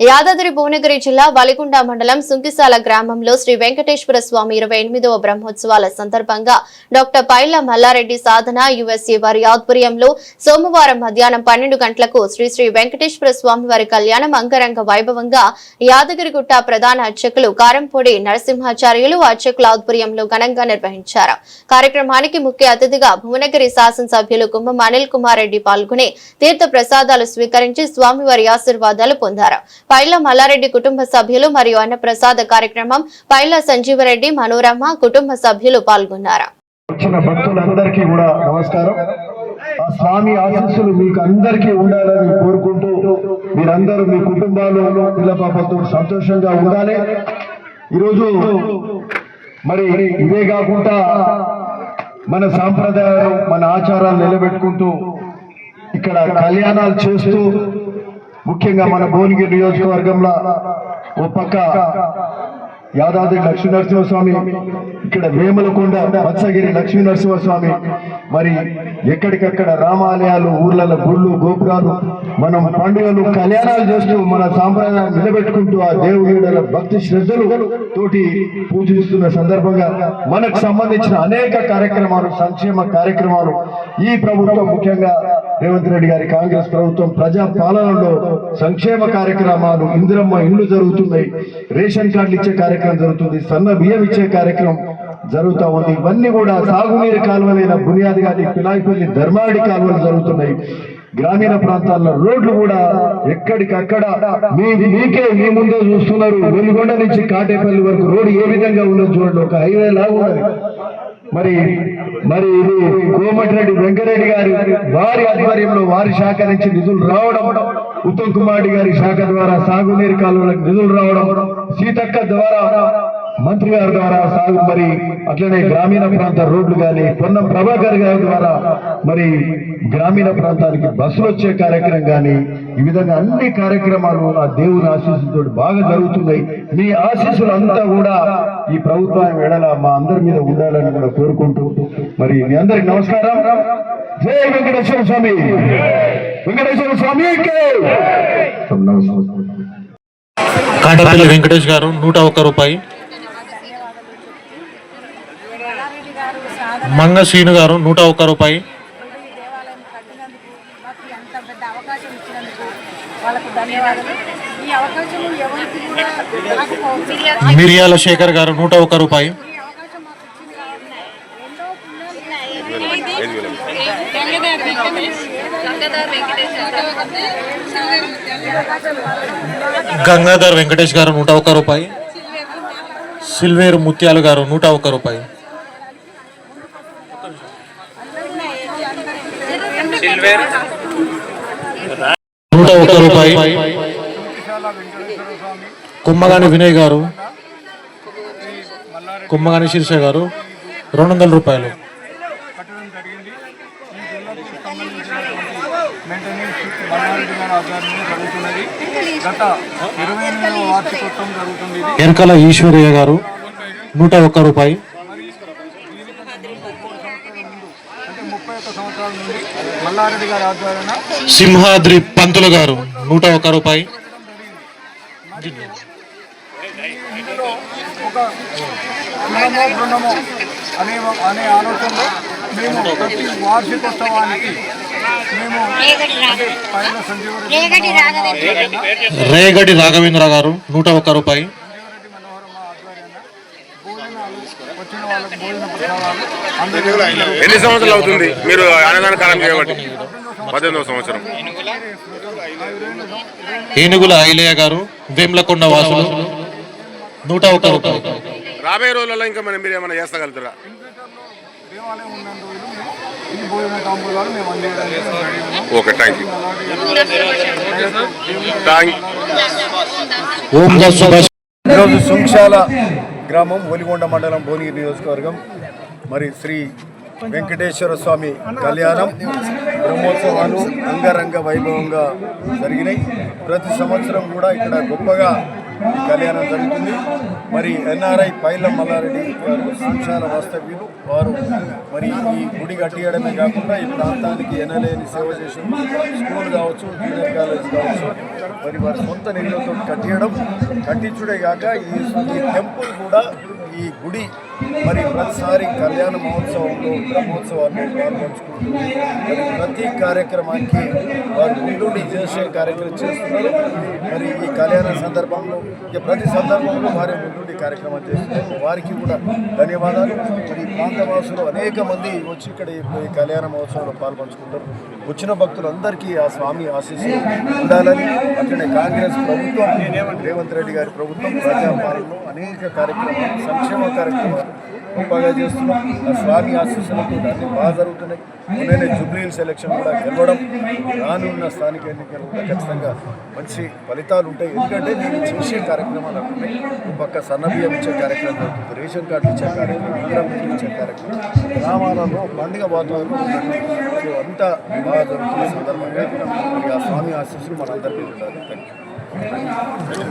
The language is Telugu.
యాదాద్రి భువనగిరి జిల్లా వలిగుండ మండలం సుంకిసాల గ్రామంలో శ్రీ వెంకటేశ్వర స్వామి ఇరవై ఎనిమిదవ బ్రహ్మోత్సవాల సందర్భంగా డాక్టర్ పైల మల్లారెడ్డి సాధన యుఎస్ఏ వారి ఆధ్వర్యంలో సోమవారం మధ్యాహ్నం పన్నెండు గంటలకు శ్రీ శ్రీ వెంకటేశ్వర స్వామి వారి కళ్యాణం అంగరంగ వైభవంగా యాదగిరిగుట్ట ప్రధాన అర్చకులు కారంపొడి నరసింహాచార్యులు అర్చకుల ఆధ్వర్యంలో ఘనంగా నిర్వహించారు. కార్యక్రమానికి ముఖ్య అతిథిగా భువనగిరి శాసనసభ్యులు కుంభం అనిల్ కుమార్ రెడ్డి పాల్గొని తీర్థ ప్రసాదాలు స్వీకరించి స్వామివారి ఆశీర్వాదాలు పొందారు. పైల మల్లారెడ్డి కుటుంబ సభ్యులు మరియు అన్నప్రసాద కార్యక్రమం పైల సంజీవరెడ్డి మనోరమ కుటుంబ సభ్యులు పాల్గొన్నారు. భక్తులందరికీ కూడా నమస్కారం. ఆ స్వామి ఆశీస్సులు మీకు అందరికీ ఉండాలని కోరుకుంటూ మీరందరూ మీ కుటుంబాలు పిల్ల పాపతో సంతోషంగా ఉండాలి. ఈరోజు మరి ఇవే కాకుండా మన సాంప్రదాయాలు మన ఆచారాలు నిలబెట్టుకుంటూ ఇక్కడ కళ్యాణాలు చేస్తూ ముఖ్యంగా మన భువనగిరి నియోజకవర్గంలో ఓ పక్క యాదాద్రి లక్ష్మీ నరసింహస్వామి ఇక్కడ వేములకొండ మత్స్యగిరి లక్ష్మీ నరసింహస్వామి. మరి ఎక్కడికక్కడ రామాలయాలు ఊర్లలో గుళ్ళు గోపురాలు మనం పండుగలు కళ్యాణాలు చేస్తూ మన సాంప్రదాయాన్ని నిలబెట్టుకుంటూ ఆ దేవుడి భక్తి శ్రద్ధలు తోటి పూజిస్తున్న సందర్భంగా మనకు సంబంధించిన అనేక కార్యక్రమాలు సంక్షేమ కార్యక్రమాలు ఈ ప్రభుత్వం ముఖ్యంగా రేవంత్ రెడ్డి గారి కాంగ్రెస్ ప్రభుత్వం ప్రజా పాలనలో సంక్షేమ కార్యక్రమాలు ఇందిరమ్మ ఇండ్లు జరుగుతున్నాయి. రేషన్ కార్డులు ఇచ్చే కార్యక్రమం జరుగుతుంది. సన్న బియ్యం ఇచ్చే కార్యక్రమం జరుగుతూ ఉంది. ఇవన్నీ కూడా సాగునీరు కాలువలైన బునియాది గారి పిలాయిపల్లి ధర్మాడి కాలువలు జరుగుతున్నాయి. గ్రామీణ ప్రాంతాల్లో రోడ్లు కూడా ఎక్కడికక్కడ మీ మీకే మీ ముందే చూస్తున్నారు. వెలుగొండ నుంచి కాటేపల్లి వరకు రోడ్డు ఏ విధంగా ఉన్నది చూడండి. ఒక హైవే లాగా ఉన్నది. మరి మరి ఇది కోమటిరెడ్డి వెంకరెడ్డి గారి వారి ఆధ్వర్యంలో వారి శాఖ నుంచి నిధులు రావడం ఉత్తమ్ కుమార్ గారి శాఖ ద్వారా సాగునీరు కాలువలకు నిధులు రావడం సీతక్క ద్వారా మంత్రి గారి ద్వారా సాగు మరి అట్లనే గ్రామీణ ప్రాంత రోడ్లు కానీ పొన్నం ప్రభాకర్ గారి ద్వారా మరి గ్రామీణ ప్రాంతానికి బస్సులు వచ్చే కార్యక్రమం కానీ ఈ విధంగా అన్ని కార్యక్రమాలు ఆ దేవుని ఆశీస్సులతో బాగా జరుగుతున్నాయి. మీ ఆశీస్సులు అంతా కూడా ఈ ప్రభుత్వాన్ని వెడల మా అందరి మీద ఉండాలని కూడా కోరుకుంటూ మరి మీ అందరికి నమస్కారం. జై వెంకటేశ్వర స్వామి. వెంకటేశ్వర స్వామికి నమస్కారం. కాటపల్లి వెంకటేష్ గారు నూట ఒక్క రూపాయి. మంగ శ్రీను గారు నూట ఒక్క రూపాయి. మిరియాల శేఖర్ గారు నూట ఒక్క రూపాయి. గంగాధర్ వెంకటేష్ గారు నూట ఒక్క రూపాయి. సిల్వేరు ముత్యాలు గారు నూట ఒక్క రూపాయి. నూట ఒక్క రూపాయి. కుమ్మగాని వినయ్ గారు కుమ్మగాని శీర్ష గారు రెండు వందల రూపాయలు. ఎరకల ఈశ్వరయ్య గారు నూట ఒక్క రూపాయి అంటే ముప్పై ఒక్క సంవత్సరాల నుండి మల్లారెడ్డి గారి ఆధ్వర్యాన సింహాద్రి పంతులు గారు నూట ఒక్క రూపాయి. ఇందులో ఒక కులమో బృందమో అనే అనే ఆలోచనలో మేము ప్రతి వార్షికోత్సవానికి మేము అంటే పైన సంజీవరెడ్డి ఆధ్వర్యాన రేగడి రాఘవేంద్ర గారు నూట ఒక్క రూపాయి సంజీవరెడ్డి మనోహరమ్మ ఆధ్వర్యాన భోజనాలు వచ్చిన వాళ్ళకి భోజన ప్రసాదాలు అందరికీ ఎన్ని సంవత్సరాలు అవుతుంది? మీరు అన్నదాన కాలం చేయబట్టి పద్దెనిమిదవ సంవత్సరం. ఏనుగుల ఐలయ్య గారు వేమ్లకొండ వాసులు నూట రూపాయి రాబోయే రోజులలో ఇంకా మనం మీరు ఏమైనా చేస్తగలుగుతారా. Okay thank you. థ్యాంక్ ఓం ఈరోజు సుంక్షాల గ్రామం ఒలిగొండ మండలం భువనగిరి నియోజకవర్గం మరి శ్రీ వెంకటేశ్వర స్వామి కళ్యాణం బ్రహ్మోత్సవాలు అంగరంగ వైభవంగా జరిగినాయి. ప్రతి సంవత్సరం కూడా ఇక్కడ గొప్పగా ఈ కళ్యాణం జరుగుతుంది. మరి ఎన్ఆర్ఐ పైల మల్లారెడ్డి గారు సంచార వాస్తవ్యులు. వారు మరి ఈ గుడి కట్టియడమే కాకుండా ఈ ప్రాంతానికి ఎనలేని సేవ చేసి స్కూల్ కావచ్చు జూనియర్ కాలేజ్ కావచ్చు మరి వారి సొంత నిధులతో కట్టియడం కట్టించుడే కాక ఈ ఈ టెంపుల్ కూడా ఈ గుడి మరి ప్రతిసారి కళ్యాణ మహోత్సవంలో బ్రహ్మోత్సవాన్ని పాల్పంచుకుంటూ మరి ప్రతి కార్యక్రమానికి వారు ముందుండి చేసే కార్యక్రమం చేస్తున్నారు. మరి ఈ కళ్యాణ సందర్భంలో ఇక ప్రతి సందర్భంలో వారి ముందుండి కార్యక్రమం చేస్తున్నారు. వారికి కూడా ధన్యవాదాలు. మరి ప్రాంతవాసులు అనేక మంది వచ్చి ఇక్కడ ఈ ఈ కళ్యాణ మహోత్సవంలో పాల్పంచుకుంటారు వచ్చిన భక్తులందరికీ ఆ స్వామి ఆశీస్సులు ఉండాలని అట్లనే కాంగ్రెస్ ప్రభుత్వం రేవంత్ రెడ్డి గారి ప్రభుత్వం ప్రజాపాలనలో అనేక కార్యక్రమాలు సంక్షేమ కార్యక్రమాలు బాగా చేస్తున్నాం. ఆ స్వామి ఆశీస్సులతో అన్ని బాగా జరుగుతున్నాయి. మొన్ననే జూబ్లీహిల్స్ సెలక్షన్ కూడా గెలవడం రానున్న స్థానిక ఎన్నికలు కూడా ఖచ్చితంగా మంచి ఫలితాలు ఉంటాయి. ఎందుకంటే నేను చేసే కార్యక్రమాలు అంటున్నాయి ఒక పక్క సన్నబియ్యం ఇచ్చే కార్యక్రమం జరుగుతుంది రేషన్ కార్డు ఇచ్చే కార్యక్రమం ఇందిరా ఇచ్చే కార్యక్రమం గ్రామాలలో పండుగ వాతావరణం అంతా బాగా జరుగుతున్న సందర్భంగా ఆ స్వామి ఆశీస్సులు మనందరికీ ఉండాలి. Thank you